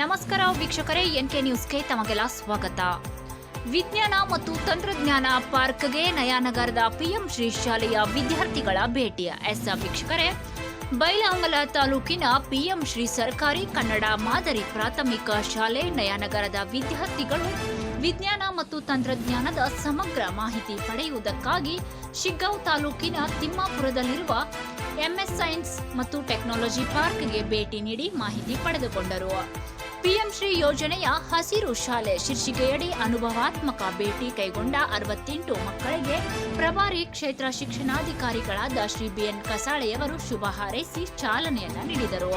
ನಮಸ್ಕಾರ ವೀಕ್ಷಕರೇ, ಎನ್ಕೆ ನ್ಯೂಸ್ಗೆ ತಮಗೆಲ್ಲ ಸ್ವಾಗತ. ವಿಜ್ಞಾನ ಮತ್ತು ತಂತ್ರಜ್ಞಾನ ಪಾರ್ಕ್ಗೆ ನಯಾನಗರದ ಪಿಎಂ ಶ್ರೀ ಶಾಲೆಯ ವಿದ್ಯಾರ್ಥಿಗಳ ಭೇಟಿ. ಎಸ್ ವೀಕ್ಷಕರೇ, ಬೈಲಹೊಂಗಲ ತಾಲೂಕಿನ ಪಿಎಂ ಶ್ರೀ ಸರ್ಕಾರಿ ಕನ್ನಡ ಮಾದರಿ ಪ್ರಾಥಮಿಕ ಶಾಲೆ ನಯಾನಗರದ ವಿದ್ಯಾರ್ಥಿಗಳು ವಿಜ್ಞಾನ ಮತ್ತು ತಂತ್ರಜ್ಞಾನದ ಸಮಗ್ರ ಮಾಹಿತಿ ಪಡೆಯುವುದಕ್ಕಾಗಿ ಶಿಗ್ಗಾಂವ್ ತಾಲೂಕಿನ ತಿಮ್ಮಾಪುರದಲ್ಲಿರುವ ಎಂಎಸ್ ಸೈನ್ಸ್ ಮತ್ತು ಟೆಕ್ನಾಲಜಿ ಪಾರ್ಕ್ಗೆ ಭೇಟಿ ನೀಡಿ ಮಾಹಿತಿ ಪಡೆದುಕೊಂಡರು. ಪಿಎಂ ಶ್ರೀ ಯೋಜನೆಯ ಹಸಿರು ಶಾಲೆ ಶೀರ್ಷಿಕೆಯಡಿ ಅನುಭವಾತ್ಮಕ ಭೇಟಿ ಕೈಗೊಂಡ ಅರವತ್ತೆಂಟು ಮಕ್ಕಳಿಗೆ ಪ್ರಭಾರಿ ಕ್ಷೇತ್ರ ಶಿಕ್ಷಣಾಧಿಕಾರಿಗಳಾದ ಶ್ರೀ ಬಿಎನ್ ಕಸಾಳೆಯವರು ಶುಭ ಹಾರೈಸಿ ಚಾಲನೆಯನ್ನ ನೀಡಿದರು.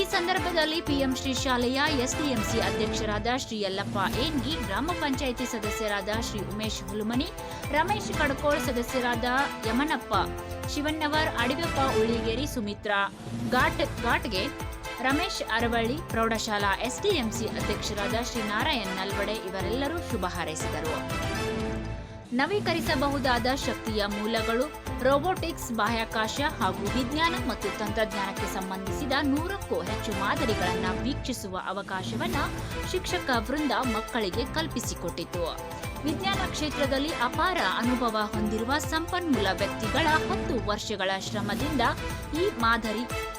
ಈ ಸಂದರ್ಭದಲ್ಲಿ ಪಿಎಂ ಶ್ರೀ ಶಾಲೆಯ ಎಸ್ಡಿಎಂಸಿ ಅಧ್ಯಕ್ಷರಾದ ಶ್ರೀ ಯಲ್ಲಪ್ಪ ಏನ್ಗಿ, ಗ್ರಾಮ ಪಂಚಾಯಿತಿ ಸದಸ್ಯರಾದ ಶ್ರೀ ಉಮೇಶ್ ಹುಲುಮನಿ, ರಮೇಶ್ ಕಡಕೋಳ್ ಸದಸ್ಯರಾದ ಯಮನಪ್ಪ, ಶಿವಣ್ಣವರ್ ಅಡಿವೆಪ್ಪ ಉಳಿಗೇರಿ ಸುಮಿತ್ರಾ, ಘಾಟ್ ಘಾಟ್ಗೆ ರಮೇಶ್ ಅರವಳ್ಳಿ, ಪ್ರೌಢಶಾಲಾ ಎಸ್ಡಿಎಂಸಿ ಅಧ್ಯಕ್ಷರಾದ ಶ್ರೀ ನಾರಾಯಣ್ ನಲ್ವಡೆ ಇವರೆಲ್ಲರೂ ಶುಭ ಹಾರೈಸಿದರು. ನವೀಕರಿಸಬಹುದಾದ ಶಕ್ತಿಯ ಮೂಲಗಳು, ರೋಬೋಟಿಕ್ಸ್, ಬಾಹ್ಯಾಕಾಶ ಹಾಗೂ ವಿಜ್ಞಾನ ಮತ್ತು ತಂತ್ರಜ್ಞಾನಕ್ಕೆ ಸಂಬಂಧಿಸಿದ ನೂರಕ್ಕೂ ಹೆಚ್ಚು ಮಾದರಿಗಳನ್ನು ವೀಕ್ಷಿಸುವ ಅವಕಾಶವನ್ನ ಶಿಕ್ಷಕ ವೃಂದ ಮಕ್ಕಳಿಗೆ ಕಲ್ಪಿಸಿಕೊಟ್ಟಿತು. ವಿಜ್ಞಾನ ಕ್ಷೇತ್ರದಲ್ಲಿ ಅಪಾರ ಅನುಭವ ಹೊಂದಿರುವ ಸಂಪನ್ಮೂಲ ವ್ಯಕ್ತಿಗಳ ಹತ್ತು ವರ್ಷಗಳ ಶ್ರಮದಿಂದ ಈ ಮಾದರಿ